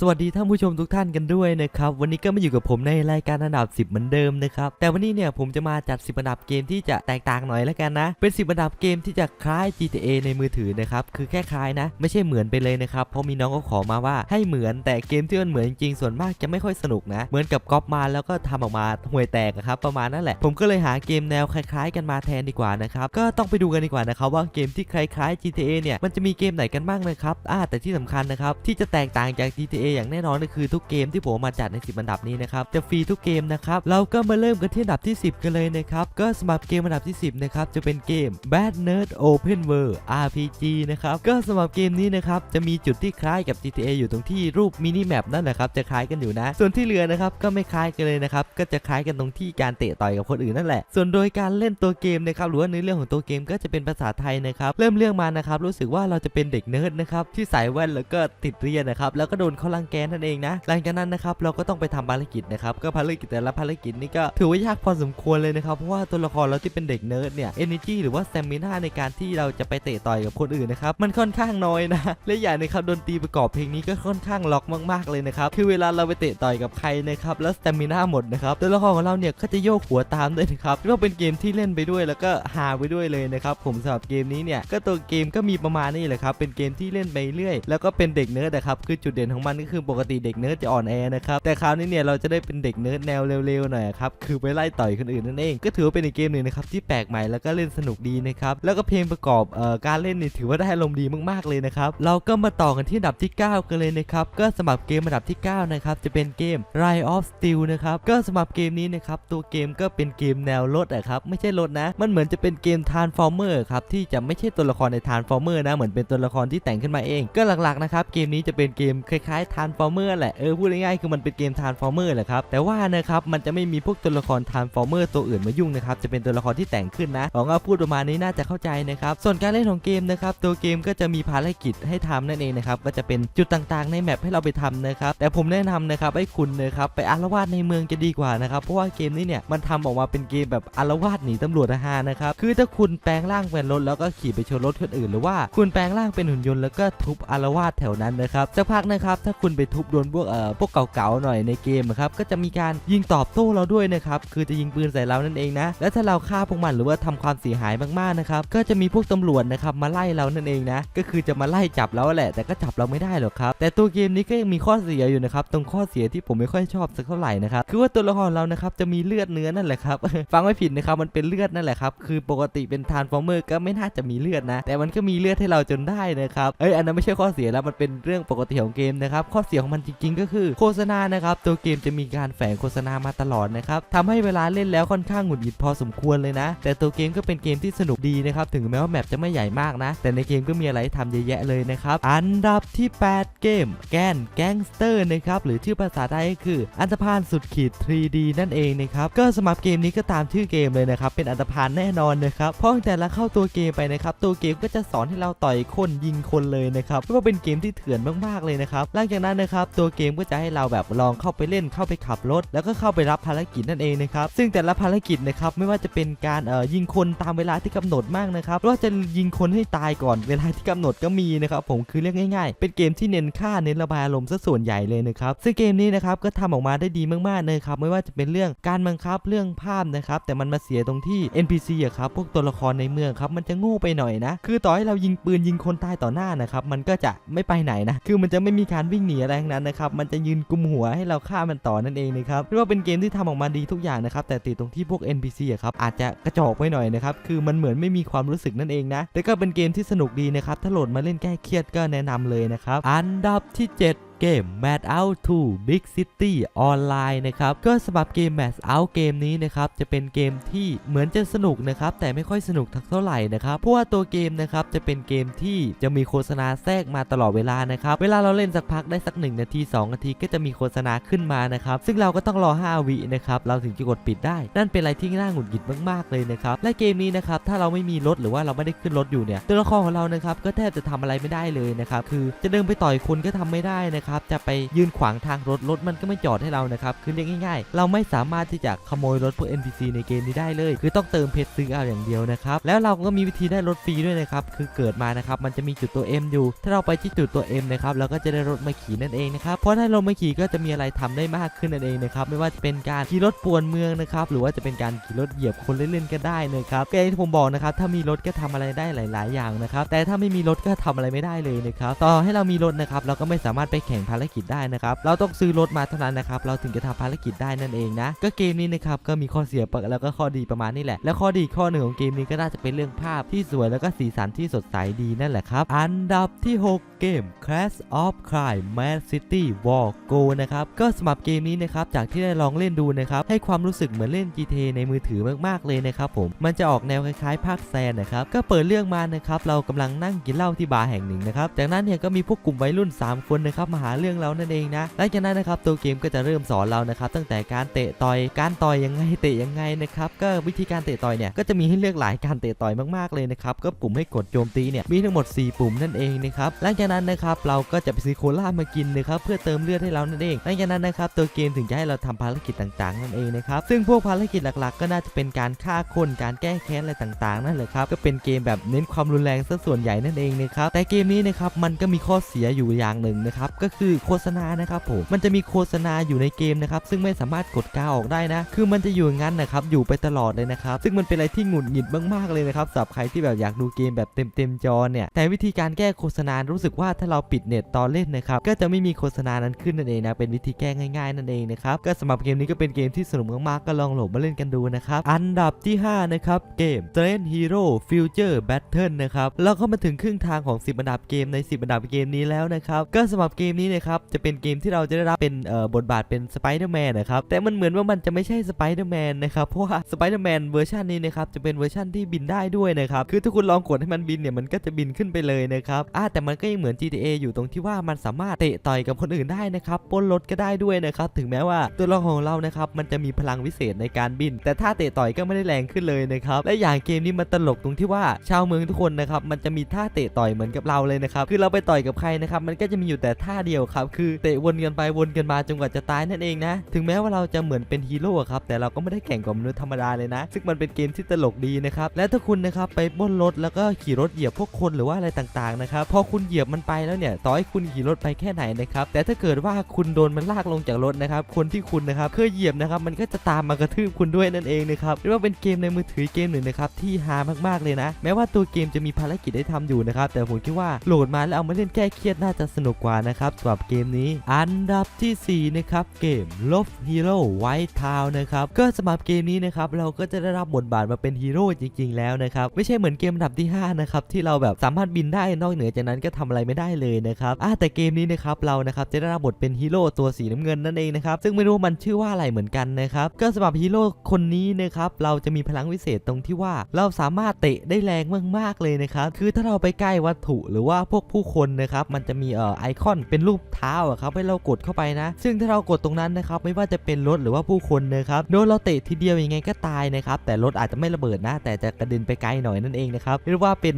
สวัสดีท่านผู้ชมทุกท่านกันด้วยนะครับ วันนี้ก็มาอยู่กับผมในรายการอันดับ 10 เหมือนเดิมนะครับ แต่วันนี้เนี่ยผมจะมาจัด 10 อันดับเกมที่จะแตกต่างหน่อยแล้วกันนะ เป็น 10 อันดับเกมที่จะคล้าย GTA ในมือถือนะครับ คือแค่คล้ายนะ ไม่ใช่เหมือนไปเลยนะครับ เพราะมีน้องก็ขอมาว่าให้เหมือนแต่เกมที่มันเหมือนจริงส่วนมากจะไม่ค่อยสนุกนะ เหมือนกับก๊อปมาแล้วก็ทำออกมาห่วยแตกครับประมาณนั้นแหละ ผมก็เลยหาเกมแนวคล้าย ๆ กันมาแทนดีกว่านะครับ ก็ต้องไปดูกันดีกว่านะครับว่าเกมที่คล้ายๆ GTA เนี่ยมันจะมีเกมไหนกันบ้างนะครับอ่าแต่ที่สำคัญนะครับที่จะแตกต่างจาก GTA อย่างแน่นอนก็คือทุกเกมที่ผมมาจัดใน 10 อันดับนี้นะครับจะฟรีทุกเกมนะครับเราก็มาเริ่มกันที่อันดับที่ 10 กันเลยนะครับก็สำหรับเกมอันดับที่ 10 นะครับจะเป็นเกม Bad Nerd Open World RPG นะครับก็สำหรับเกมนี้นะครับจะมีจุดที่คล้ายกับ GTA อยู่ตรงที่รูปมินิแมปนั่นแหละครับจะคล้ายกันอยู่นะ ส่วนที่เหลือนะครับก็ไม่คล้ายกันเลยนะครับก็จะคล้ายกันตรงที่การเตะต่อยกับคนอื่นนั่นแหละ ส่วนโดยการเล่นตัวเกมนะครับหรือว่าเนื้อเรื่องของตัวเกมก็จะเป็นภาษาไทยนะครับเริ่มเรื่องมานะครับรู้สึกว่าเราจะเป็นเด็กเนิร์ดนะครับที่ใส่แว่นแล้วก็ติดเรียนนะครับแล้วก็โดนเขาลังแกนั่นเองนะ หลังจากนั้นนะครับเราก็ต้องไปทำภารกิจนะครับก็ภารกิจแต่ละภารกิจนี่ก็ถือว่ายากพอสมควรเลยนะครับเพราะว่าตัวละครเราที่เป็นเด็กเนิร์ดเนี่ย energy หรือว่า stamina ในการที่เราจะไปเตะต่อยกับคนอื่นนะครับมันค่อนข้างน้อยนะและอย่างนึงครับดนตรีประกอบเพลงนี้ก็ค่อนข้างล็อกมากๆเลยนะครับคือเวลาเราไปเตะต่อยกับใครนะครับแล้ว stamina หมดนะครับตัวละครของเราเนี่ยก็จะโยกหัวตามด้วยนะครับเรียกว่าเป็นเกมที่เล่นไปด้วยแล้วก็ฮาไปด้วยเลยนะครับผมสำหรับเกมนี้เนี่ยก็ตัวเกมก็มีประมาณนี้แหละครับเป็นเกมที่เล่นไปเรื่อยแล้วก็เป็นเด็กเนิร์ดนะครับคือจุดเด่นของมันก็คือปกติเด็กเนิร์ดจะอ่อนแอนะครับ แต่คราวนี้เนี่ยเราจะได้เป็นเด็กเนิร์ดแนวเร็วๆหน่อยครับ คือไปไล่ต่อยคนอื่นนั่นเอง ก็ถือว่าเป็นอีกเกมหนึ่งนะครับที่แปลกใหม่แล้วก็เล่นสนุกดีนะครับ แล้วก็เพลงประกอบเอ่อการเล่นนี่ถือว่าได้อารมณ์ดีมากๆเลยนะครับ เราก็มาต่อกันที่อันดับที่ 9 กันเลยนะครับ ก็สำหรับเกมอันดับที่ 9 นะครับ จะเป็นเกม Rise of Steel นะครับ ก็สำหรับเกมนี้นะครับ ตัวเกมก็เป็นเกมแนวรถอะครับ ไม่ใช่รถนะ มันเหมือนจะเป็นเกม Transformer ครับ ที่จะไม่ใช่ตัวละครใน Transformer นะ เหมือนเป็นตัวละครที่แต่งขึ้นมาเอง ก็หลักๆนะครับ เกมนี้จะเป็นเกมคล้ายๆ Transformer แหละ เออพูดง่ายๆคือมันเป็นเกม Transformer แหละครับ แต่ว่านะครับมันจะไม่มีพวกตัวละคร Transformer ตัวอื่นมายุ่งนะครับ จะเป็นตัวละครที่แต่งขึ้นนะของเราพูดประมาณนี้น่าจะเข้าใจนะครับ ส่วนการเล่นของเกมนะครับ ตัวเกมก็จะมีภารกิจให้ทำนั่นเองนะครับ ก็จะเป็นจุดต่างๆ ในแมปให้เราไปทำนะครับ แต่ผมแนะนำนะครับให้คุณนะครับไปอารวาสในเมืองจะดีกว่านะครับ เพราะว่าเกมนี้เนี่ยมันทำออกมาเป็นเกมแบบอารวาสหนีตำรวจทหารนะครับ คือถ้าคุณแปลงร่างเป็นรถแล้วก็ขี่ไปชนรถคนอื่น หรือว่าคุณแปลงร่างเป็นหุ่นยนต์แล้วก็ทุบอารวาสแถวนั้นนะครับสักพักนะครับถ้าคุณไปทุบโดนพวกเอ่อพวกเก่าๆหน่อยในเกมครับก็จะมีการยิงตอบโต้เราด้วยนะครับคือจะยิงปืนใส่เรานั่นเองนะและถ้าเราฆ่าพวกมันหรือว่าทำความเสียหายมากๆนะครับก็จะมีพวกตำรวจนะครับมาไล่เรานั่นเองนะก็คือจะมาไล่จับเราแหละ แต่ก็จับเราไม่ได้หรอกครับแต่ตัวเกมนี้ก็ยังมีข้อเสียอยู่นะครับตรงข้อเสียที่ผมไม่ค่อยชอบสักเท่าไหร่นะครับคือว่าตัวละครเรานะครับจะมีเลือดเนื้อนั่นแหละครับฟังไม่ผิดนะครับมันเป็นเลือดนั่นแหละครับคือปกติเป็นทานฟอร์เมอร์ก็ไม่น่าจะมีเลือดนะ แต่มันก็มีเลือดให้เราจนได้นะครับเอ้ยอันนั้นไม่ใช่ข้อเสียแล้วมันเป็นเรื่องปกติของเกมนะครับข้อเสียของมันจริง ๆ ก็คือโฆษณานะครับตัวเกมจะมีการแฝงโฆษณามาตลอดนะครับทำให้เวลาเล่นแล้วค่อนข้างหงุดหงิดพอสมควรเลยนะ แต่ตัวเกมก็เป็นเกมที่สนุกดีนะครับถึงแม้ว่าแมปจะไม่ใหญ่มากนะ แต่ในเกมก็มีอะไรให้ทำเยอะแยะเลยนะครับอันดับที่ 8 เกม แกนแก๊งสเตอร์นะครับหรือชื่อภาษาไทยก็คือ อันธพาลสุดขีด 3D นั่นเองนะครับก็สำหรับเกมนี้ก็ตามชื่อเกมเลยนะครับเป็นอันธพาลแน่นอนนะครับเพราะตั้งแต่เราเข้าตัวเกมไปนะครับตัวเกมก็จะสอนให้เราต่อยคนยิงคนเลยนะครับเรียกว่าเป็นเกมที่เถื่อนมากๆเลยนะครับหลังจากนั้นนะครับตัวเกมก็จะให้เราแบบลองเข้าไปเล่นเข้าไปขับรถ แล้วก็เข้าไปรับภารกิจนั่นเองนะครับซึ่งแต่ละภารกิจนะครับไม่ว่าจะเป็นการเอ่อยิงคนตามเวลาที่กำหนดมากนะครับหรือว่าจะยิงคนให้ตายก่อนเวลาที่กำหนดก็มีนะครับผมคือเรียกง่าย ๆ เป็นเกมที่เน้นฆ่าเน้นระบายอารมณ์ซะส่วนใหญ่เลยนะครับซึ่งเกมนี้นะครับก็ทำออกมาได้ดีมากๆเลยครับไม่ว่าจะเป็นเรื่องการบังคับเรื่องภาพนะครับแต่มันมาเสียตรงที่ NPC อะครับพวกตัวละครในเมืองครับมันจะโง่ไปหน่อยนะคือต่อให้เรายิงปืนยิงคนตายต่อหน้านะครับมันก็จะไม่ไปไหนนะคือมันจะไม่มีการวิ่งหนีอะไรทั้งนั้นนะครับ มันจะยืนกุมหัวให้เราฆ่ามันต่อนั่นเองนะครับเรียกว่าเป็นเกมที่ทำออกมาดีทุกอย่างนะครับแต่ติดตรงที่พวก NPC อะครับอาจจะกระจอกไปหน่อยนะครับคือมันเหมือนไม่มีความรู้สึกนั่นเองนะแต่ก็เป็นเกมที่สนุกดีนะครับถ้าโหลดมาเล่นแก้เครียดก็แนะนำเลยนะครับอันดับที่ 7 เกม Mad Out 2 Big City Online นะครับ ก็สำหรับเกม Mad Out เกมนี้นะครับ จะเป็นเกมที่เหมือนจะสนุกนะครับ แต่ไม่ค่อยสนุกทักเท่าไหร่นะครับ เพราะว่าตัวเกมนะครับ จะเป็นเกมที่จะมีโฆษณาแทรกมาตลอดเวลานะครับ เวลาเราเล่นสักพักได้สัก 1 นาที 2 นาทีก็จะมีโฆษณาขึ้นมานะครับ ซึ่งเราก็ต้องรอ 5 วินะครับ เราถึงจะกดปิดได้ นั่นเป็นอะไรที่น่าหงุดหงิดมากๆเลยนะครับ และเกมนี้นะครับ ถ้าเราไม่มีรถหรือว่าเราไม่ได้ขึ้นรถอยู่เนี่ย ตัวละครของเรานะครับ ก็แทบจะทำอะไรไม่ได้เลยนะครับ คือจะเดินไปต่อยคนก็ทำไม่ได้นะนะครับจะไปยืนขวางทางรถรถมันก็ไม่จอดให้เรานะครับคือเรียกง่ายๆ เราไม่สามารถที่จะขโมยรถพวก NPC ในเกมนี้ได้เลย คือต้องเติมเพชรซื้อเอาอย่างเดียวนะครับแล้วเราก็มีวิธีได้รถฟรีด้วยนะครับคือเกิดมานะครับมันจะมีจุดตัว M อยู่ ถ้าเราไปที่จุดตัว M นะครับเราก็จะได้รถมาขี่นั่นเองนะครับเพราะถ้ารถมาขี่ก็จะมีอะไรทำได้มากขึ้นนั่นเองนะครับไม่ว่าจะเป็นการขี่รถป่วนเมืองนะครับหรือว่าจะเป็นการขี่รถเหยียบคนเล่นๆก็ได้นะครับก็อย่างที่ผมบอกนะครับถ้ามีรถก็ทำอะไรได้หลาย ๆ อย่างนะครับแต่ถ้าไม่มีรถก็ทำอะไรไม่ได้เลยนะครับต่อให้เรามีรถนะครับเราก็ไม่สามารถไปแข่งข่งภารกิจได้นะครับ เราต้องซื้อรถมาเท่านั้นนะครับ เราถึงจะทำภารกิจได้นั่นเองนะ ก็เกมนี้นะครับก็มีข้อเสียแล้วก็ข้อดีประมาณนี้แหละ แล้วข้อดีข้อหนึ่งของเกมนี้ก็น่าจะเป็นเรื่องภาพที่สวยแล้วก็สีสันที่สดใสดีนั่นแหละครับ อันดับที่ 6เกม Clash of Clans Mad City War Go นะครับ ก็สำหรับเกมนี้นะครับ จากที่ได้ลองเล่นดูนะครับ ให้ความรู้สึกเหมือนเล่น GTA ในมือถือมาก ๆ เลยนะครับผม มันจะออกแนวคล้ายๆ ภาคแซนนะครับ ก็เปิดเรื่องมานะครับ เรากำลังนั่งกินเหล้าที่บาร์แห่งหนึ่งนะครับ จากนั้นเนี่ยก็มีพวกกลุ่มวัยรุ่น 3 คนนะครับมาหาเรื่องเรานั่นเองนะหลังจากนั้นนะครับตัวเกมก็จะเริ่มสอนเรานะครับตั้งแต่การเตะต่อยการต่อยยังไงเตะยังไงนะครับก็วิธีการเตะต่อยเนี่ยก็จะมีให้เลือกหลายการเตะต่อยมากๆเลยนะครับก็ปุ่มให้กดโจมตีเนี่ยมีทั้งหมด 4 ปุ่มนั่นเองนะครับหลังจากนั้นนะครับเราก็จะไปซื้อโคล่ามากินนะครับเพื่อเติมเลือดให้เรานั่นเองหลังจากนั้นนะครับตัวเกมถึงจะให้เราทำภารกิจต่างๆนั่นเองนะครับซึ่งพวกภารกิจหลักๆ ก็น่าจะเป็นการฆ่าคนการแก้แค้นอะไรต่างๆนั่นแหละครับก็เป็นเกมแบบเน้นความรุนแรงซะส่วนใหญ่นั่นเองนะครับแต่เกมนี้นะครับมันก็มีข้อเสียอยู่อย่างหนึ่งนะครับก็คือโฆษณานะครับผมมันจะมีโฆษณาอยู่ในเกมนะครับซึ่งไม่สามารถกดกาออกได้นะ คือมันจะอยู่งั้นนะครับอยู่ไปตลอดเลยนะครับซึ่งมันเป็นอะไรที่หงุดหงิดมากๆเลยนะครับสำหรับใครที่แบบอยากดูเกมแบบเต็มๆจอเนี่ยแต่วิธีการแก้โฆษณารู้สึกว่าถ้าเราปิดเน็ตตอนเล่นนะครับก็จะไม่มีโฆษณานั้นขึ้นนั่นเองนะเป็นวิธีแก้ง่ายๆนั่นเองนะครับก็สำหรับเกมนี้ก็เป็นเกมที่สนุกมากๆก็ลองโหลดมาเล่นกันดูนะครับอันดับที่ห้านะครับเกม Train Hero Future Battle นะครับเราก็มาถึงครึ่งทางของ 10 อันดับเกมใน 10 อันดับเกมนี้แล้วนะครับก็สำหรับเกมนี้นะครับจะเป็นเกมที่เราจะได้รับเป็นบทบาทเป็นสไปเดอร์แมนนะครับแต่มันเหมือนว่ามันจะไม่ใช่สไปเดอร์แมนนะครับเพราะว่าสไปเดอร์แมนเวอร์ชันนี้นะครับจะเป็นเวอร์ชันที่บินได้ด้วยนะครับคือถ้าคุณลองกดให้มันบินเนี่ยมันก็จะบินขึ้นไปเลยนะครับอ่าแต่มันก็ยังเหมือน GTA อยู่ตรงที่ว่ามันสามารถเตะต่อยกับคนอื่นได้นะครับปล้นรถก็ได้ด้วยนะครับถึงแม้ว่าตัวละครของเรานะครับมันจะมีพลังวิเศษในการบิน แต่ถ้าเตะต่อยก็ไม่ได้แรงขึ้นเลยนะครับและอย่างเกมนี้มันตลกตรงที่ว่าชาวเมืองทุกคนนะครับมันจะมีท่าเตะต่อยเหมือนกับเราเลยนะครับคือเราไปต่อยกับใครนะครับมันก็จะมีอยู่แต่ท่าเดียวครับคือเตะวนกันไปวนกันมาจนกว่าจะตายนั่นเองนะ ถึงแม้ว่าเราจะเหมือนเป็นฮีโร่ครับแต่เราก็ไม่ได้แข่งกับมนุษย์ธรรมดาเลยนะ ซึ่งมันเป็นเกมที่ตลกดีนะครับและถ้าคุณนะครับไปบนรถแล้วก็ขี่รถเหยียบพวกคนหรือว่าอะไรต่างๆนะครับพอคุณเหยียบมันไปแล้วเนี่ยต่อให้คุณขี่รถไปแค่ไหนนะครับแต่ถ้าเกิดว่าคุณโดนมันลากลงจากรถนะครับคนที่คุณนะครับเคยเหยียบนะครับมันก็จะตามมากระทืบคุณด้วยนั่นเองนะครับเรียกว่าเป็นเกมในมือถือเกมหนึ่งนะครับที่ฮามากๆเลยนะ แม้ว่าตัวเกมจะมีภารกิจให้ทำอยู่นะครับแต่ผมคิดว่าโหลดมาแล้วเอามาเล่นแก้เครียดน่าจะสนุกกว่านะครับสำหรับเกมนี้ อันดับที่ 4 นะครับ เกม Love Hero White Town นะครับ ก็สำหรับเกมนี้นะครับ เราก็จะได้รับบทบาทมาเป็นฮีโร่จริง ๆ แล้วนะครับ ไม่ใช่เหมือนเกมอันดับที่ 5 นะครับ ที่เราแบบสามารถบินได้นอกเหนือจากนั้นก็ทำอะไรไม่ได้เลยนะครับอ่าแต่เกมนี้นะครับเรานะครับจะได้รับบทเป็นฮีโร่ตัวสีน้ำเงินนั่นเองนะครับ ซึ่งไม่รู้มันชื่อว่าอะไรเหมือนกันนะครับ ก็สำหรับฮีโร่คนนี้นะครับเราจะมีพลังวิเศษตรงที่ว่าเราสามารถเตะได้แรงมากๆเลยนะครับ คือถ้าเราไปใกล้วัตถุหรือว่าพวกผู้คนนะครับมันจะมีเอ่อไอคอนเป็นรูปเท้าอะครับให้เรากดเข้าไปนะ ซึ่งถ้าเรากดตรงนั้นนะครับไม่ว่าจะเป็นรถหรือว่าผู้คนนะครับโดนเราเตะทีเดียวยังไงก็ตายนะครับแต่รถอาจจะไม่ระเบิดนะ แต่จะกระเด็นไปไกลหน่อยนั่นเองนะครับเรียกว่าเป็น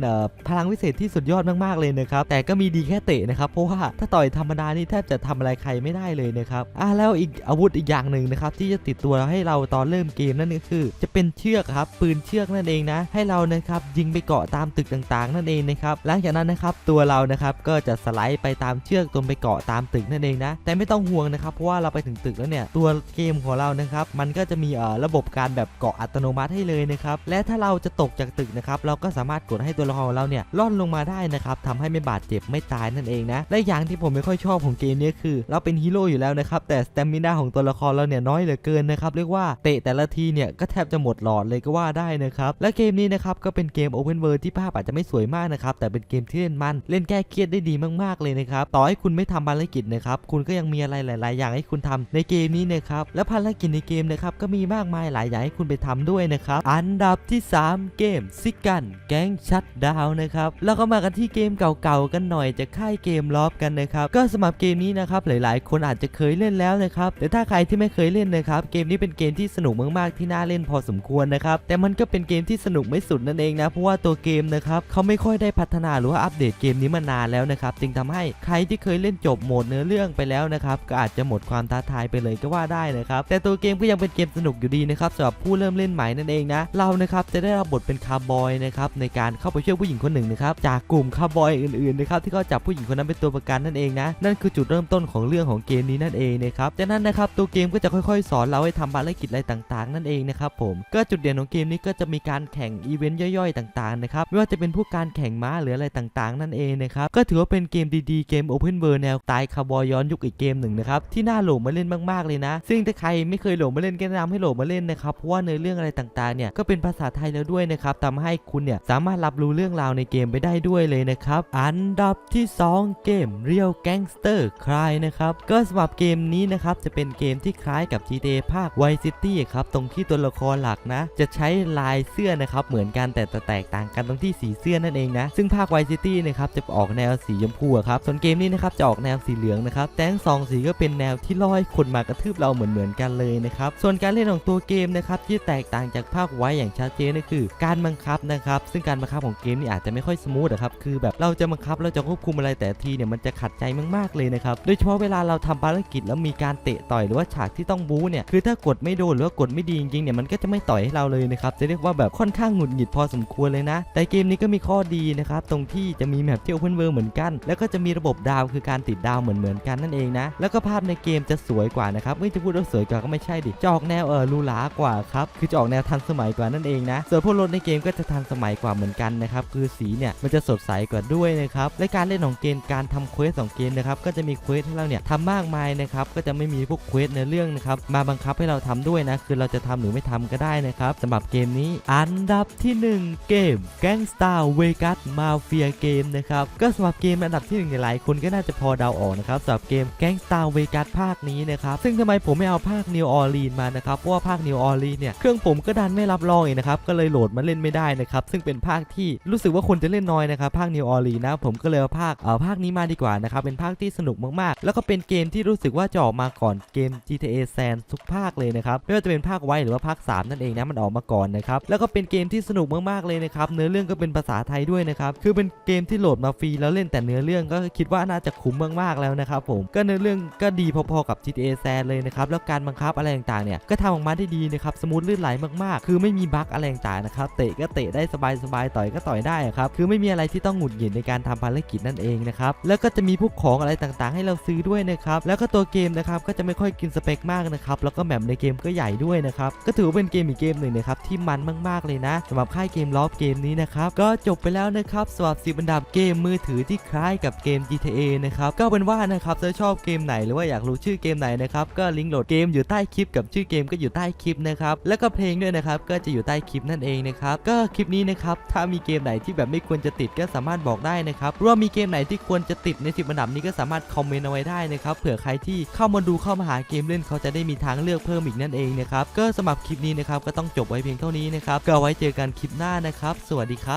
พลังวิเศษที่สุดยอดมากๆเลยนะครับแต่ก็มีดีแค่เตะนะครับเพราะว่าถ้าต่อยธรรมดานี่แทบจะทำอะไรใครไม่ได้เลยนะครับอะแล้วอีกอาวุธอีกอย่างหนึ่งนะครับที่จะติดตัวให้เราตอนเริ่มเกมนั่นก็คือ จะเป็นเชือกครับปืนเชือกนั่นเองนะ ให้เรานะครับยิงไปเกาะตามตึกต่างๆ นั่นเองนะครับหลังจากนั้นนะครับตัวเรานะครับก็จะสไลด์ไปตามเชือกจนไปเกาะตามตึกนั่นเองนะ แต่ไม่ต้องห่วงนะครับ เพราะว่าเราไปถึงตึกแล้วเนี่ย ตัวเกมของเรานะครับ มันก็จะมีเอ่อระบบการแบบเกาะอัตโนมัติให้เลยนะครับ และถ้าเราจะตกจากตึกนะครับ เราก็สามารถกดให้ตัวละครของเราเนี่ยล่อนลงมาได้นะครับทำให้ไม่บาดเจ็บไม่ตายนั่นเองนะ และอย่างที่ผมไม่ค่อยชอบของเกมนี้คือ เราเป็นฮีโร่อยู่แล้วนะครับ แต่สเตมินาของตัวละครเราเนี่ยน้อยเหลือเกินนะครับ เรียกว่าเตะแต่ละทีเนี่ยก็แทบจะหมดหลอดเลยก็ว่าได้นะครับ และเกมนี้นะครับก็เป็นเกม Open World ที่ภาพอาจจะไม่สวยมากนะครับ แต่เป็นเกมที่เล่นมันเล่นแก้เครียดได้ดีมากๆเลยนะครับ ต่อให้คุณไม่ทำภารกิจนะครับคุณก็ยังมีอะไรหลาย ๆ อย่างให้คุณทำในเกมนี้นะครับและภารกิจในเกมนะครับก็มีมากมายหลายอย่างให้คุณไปทำด้วยนะครับอันดับที่ 3 เกมซิกันแก๊งชัดดาวนะครับแล้วก็มากันที่เกมเก่าๆกันหน่อยจะค่ายเกมลอฟกันนะครับก็สำหรับเกมนี้นะครับหลาย ๆ คนอาจจะเคยเล่นแล้วนะครับแต่ถ้าใครที่ไม่เคยเล่นนะครับเกมนี้เป็นเกมที่สนุกมากๆที่น่าเล่นพอสมควรนะครับแต่มันก็เป็นเกมที่สนุกไม่สุดนั่นเองนะเพราะว่าตัวเกมนะครับเขาไม่ค่อยได้พัฒนาหรือว่าอัปเดตเกมนี้มานานแล้วนะครับจึงทำให้ใครที่เคยเล่นจบโหมดเนื้อเรื่องไปแล้วนะครับก็อาจจะหมดความท้าทายไปเลยก็ว่าได้นะครับแต่ตัวเกมก็ยังเป็นเกมสนุกอยู่ดีนะครับสำหรับผู้เริ่มเล่นใหม่นั่นเองนะเรานะครับจะได้รับบทเป็นคาร์บอยนะครับในการเข้าไปช่วยผู้หญิงคนหนึ่งนะครับจากกลุ่มคาร์บอยอื่นๆนะครับที่เขาจับผู้หญิงคนนั้นเป็นตัวประกันนั่นเองนะนั่นคือจุดเริ่มต้นของเรื่องของเกมนี้นั่นเองนะครับจากนั้นนะครับตัวเกมก็จะค่อยๆ สอนเราให้ทำภารกิจอะไรต่างๆ นั่นเองนะครับผมก็จุดเด่นของเกมนี้ก็จะมีการแข่งอีเวนต์ย่อยๆ ต่างๆนะครับไม่ว่าจะเป็นพวกการแข่งม้าหรืออะไรต่างๆ นั่นเองนะครับก็ถือว่าเป็นเกมดีๆเกม Open World แนวตล์คาร์บอยย้อนยุคอีกเกมหนึ่งนะครับที่น่าโหลดมาเล่นมากๆเลยนะ ซึ่งถ้าใครไม่เคยโหลดมาเล่นก็แนะนำให้โหลดมาเล่นนะครับเพราะว่าเนื้อเรื่องอะไรต่างๆเนี่ยก็เป็นภาษาไทยแล้วด้วยนะครับทำให้คุณเนี่ยสามารถรับรู้เรื่องราวในเกมไปได้ด้วยเลยนะครับอันดับที่ 2 เกม Real Gangster Cry นะครับก็สำหรับเกมนี้นะครับจะเป็นเกมที่คล้ายกับ GTA ภาค Vice City ครับตรงที่ตัวละครหลักนะ จะใช้ลายเสื้อนะครับเหมือนกันแต่แตกต่างกันตรงที่สีเสื้อนั่นเองนะซึ่งภาค Vice City นะครับจะออกแนวสีชมพูครับส่วนเกมนี้นะครับจะออกแนวสีเหลืองนะครับแต่ทั้งสองสีก็เป็นแนวที่ล่อให้คนมากระทืบเราเหมือนเหมือนๆกันเลยนะครับส่วนการเล่นของตัวเกมนะครับที่แตกต่างจากภาคไว้อย่างชัดเจนก็คือ การบังคับนะครับซึ่งการบังคับของเกมนี่อาจจะไม่ค่อยสมูทอะครับคือแบบเราจะบังคับเราจะควบคุมอะไรแต่ทีเนี่ยมันจะขัดใจมากๆเลยนะครับโดยเฉพาะเวลาเราทำภารกิจแล้วมีการเตะต่อยหรือว่าฉากที่ต้องบู๊เนี่ยคือถ้ากดไม่โดนหรือว่ากดไม่ดีจริงๆเนี่ยมันก็จะไม่ต่อยให้เราเลยนะครับจะเรียกว่าแบบค่อนข้างหงุดหงิดพอสมควรเลยนะ แต่เกมนี้ก็มีข้อดีนะครับตรงที่จะมีแมปที่ Open World เหมือนกัน แล้วก็จะมีระบบดาวคือการติดดาวเหมือนเหมือนๆกันนั่นเองนะ แล้วก็ภาพในเกมจะสวยกว่านะครับไม่จะพูดว่าสวยกว่าก็ไม่ใช่ดิจะออกแนวเออหรูหรากว่าครับคือจะออกแนวทันสมัยกว่านั่นเองนะส่วนพวกรถในเกมก็จะทันสมัยกว่าเหมือนกันนะครับคือสีเนี่ยมันจะสดใสกว่าด้วยนะครับและการเล่นของเกมการทำเควสของเกมนะครับก็จะมีเควสให้เราเนี่ยทำมากมายนะครับก็จะไม่มีพวกเควสในเรื่องนะครับมาบังคับให้เราทำด้วยนะคือเราจะทำหรือไม่ทำก็ได้นะครับสำหรับเกมนี้อันดับที่ 1 เกม Gangstar Vegas Mafia Game นะครับก็สำหรับเกมอันดับที่1เนี่ยหลายคนก็น่าจะพอเดาออกนะครับสำหรับเกม Gangstar Vegas ภาคนี้นะครับซึ่งทำไมผมไม่เอาภาค New Orleans มานะครับเพราะว่าภาค New Orleans เนี่ยเครื่องผมก็ดันไม่รับรองเอีกนะครับก็เลยโหลดมาเล่นไม่ได้นะครับซึ่งเป็นภาคที่รู้สึกว่าคนจะเล่นน้อยนะครับภาค New Orleans นะผมก็เลยเอาภาคเอ่อภาคนี้มาดีกว่านะครับเป็นภาคที่สนุกมากๆ แล้วก็เป็นเกมที่รู้สึกว่าจะออกมาก่อนเกม GTA San ทุกภาคเลยนะครับไม่ว่าจะเป็นภาคไว้หรือว่าภาค 3 นั่นเองนะมันออกมาก่อนนะครับแล้วก็เป็นเกมที่สนุกมากๆเลยนะครับเนื้อเรื่องก็เป็นภาษาไทยด้วยนะครับคือเป็นเกมที่โหลดมาฟรีแล้วเล่นแต่เนื้อเรื่องก็คิดว่าน่าจะคุ้มมากๆแล้วนะครับผมก็เนื้อเรื่องก็ดีพอๆกับ GTA San เลยนะครับแล้วการบังคับอะไรต่างๆเนี่ยก็ทำออกมาได้ดีนะครับสมูทลื่นไหลมากๆ คือไม่มีบั๊กอะไรต่างๆนะครับเตะก็เตะได้สบายๆต่อยก็ต่อยได้ครับคือไม่มีอะไรที่ต้องหงุดหงิดในการทำภารกิจนั่นเองนะครับแล้วก็จะมีพวกของอะไรต่างๆ ให้เราซื้อด้วยนะครับแล้วก็ตัวเกมนะครับก็จะไม่ค่อยกินสเปคมากนะครับแล้วก็แมปในเกมก็ใหญ่ด้วยนะครับก็ถือว่าเป็นเกมอีกเกมหนึ่งนะครับที่มันมากๆเลยนะสำหรับค่ายเกมลอฟเกมนี้นะครับก็จบไปแล้วนะครับสำหรับสิบอันดับเกมมือถือที่คล้ายกับเกม GTA นะครับก็เป็นว่านะครับถ้าชอบเกมไหนหรือว่าอยากรู้ชื่อเกมไหนนะครับก็ลิงก์โหลดเกมอยู่ใต้คลิปกับชื่อเกมก็อยู่ใต้คลิปนะครับแล้วก็เพลงด้วยนะครับก็จะอยู่ใต้คลิปนั่นเองนะครับก็คลิปนี้นะครับถ้ามีเกมไหนที่แบบไม่ควรจะติดก็สามารถบอกได้นะครับหรือว่ามีเกมไหนที่ควรจะติดในสิบอันดับนี้ก็สามารถคอมเมนต์เอาไว้ได้นะครับเผื่อใครที่เข้ามาดูเข้ามาหาเกมเล่นเขาจะได้มีทางเลือกเพิ่มอีกนั่นเองนะครับก็สำหรับคลิปนี้นะครับก็ต้องจบไว้เพียงเท่านี้นะครับก็ไว้เจอกันคลิปหน้านะครับ สวัสดีครับ